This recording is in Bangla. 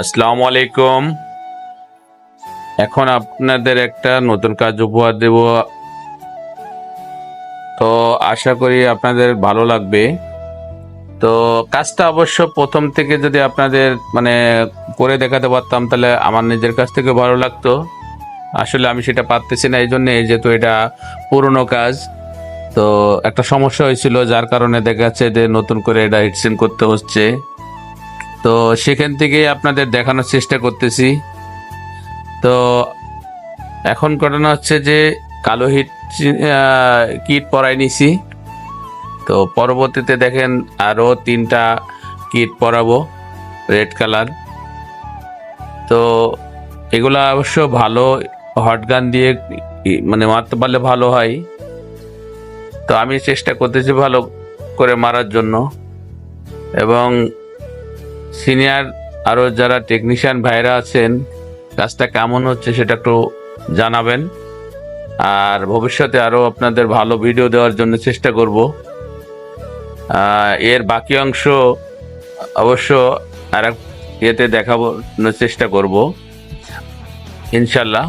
আসসালামু আলাইকুম। এখন আপনাদের একটা নতুন কাজ উপহার দেব। তো আশা করি আপনাদের ভালো লাগবে। তো কাজটা অবশ্য প্রথম থেকে যদি আপনাদের মানে করে দেখাতে পারতাম, তাহলে আমার নিজের কাছ থেকে ভালো লাগতো। আসলে আমি সেটা পারতেছি না এই জন্য যেহেতু এটা পুরনো কাজ। তো একটা সমস্যা হয়েছিল, যার কারণে দেখা যাচ্ছে যে নতুন করে এটা হিটসিন করতে হচ্ছে। তো সেখান থেকে আপনাদের দেখানোর চেষ্টা করতেছি। তো এখন ঘটনা হচ্ছে যে কালো হিট কিট পরাই নিছি। তো পরবর্তীতে দেখেন আরও তিনটা কিট পরাবো, রেড কালার। তো এগুলো অবশ্য ভালো হট গান দিয়ে মানে মারতে পারলে ভালো হয়। তো আমি চেষ্টা করতেছি ভালো করে মারার জন্য। এবং সিনিয়র আরও যারা টেকনিশিয়ান ভাইরা আছেন, কাজটা কেমন হচ্ছে সেটা একটু জানাবেন। আর ভবিষ্যতে আরও আপনাদের ভালো ভিডিও দেওয়ার জন্য চেষ্টা করব। এর বাকি অংশ অবশ্য আর এক ইয়েতে দেখাবো, চেষ্টা করব। ইনশাল্লাহ।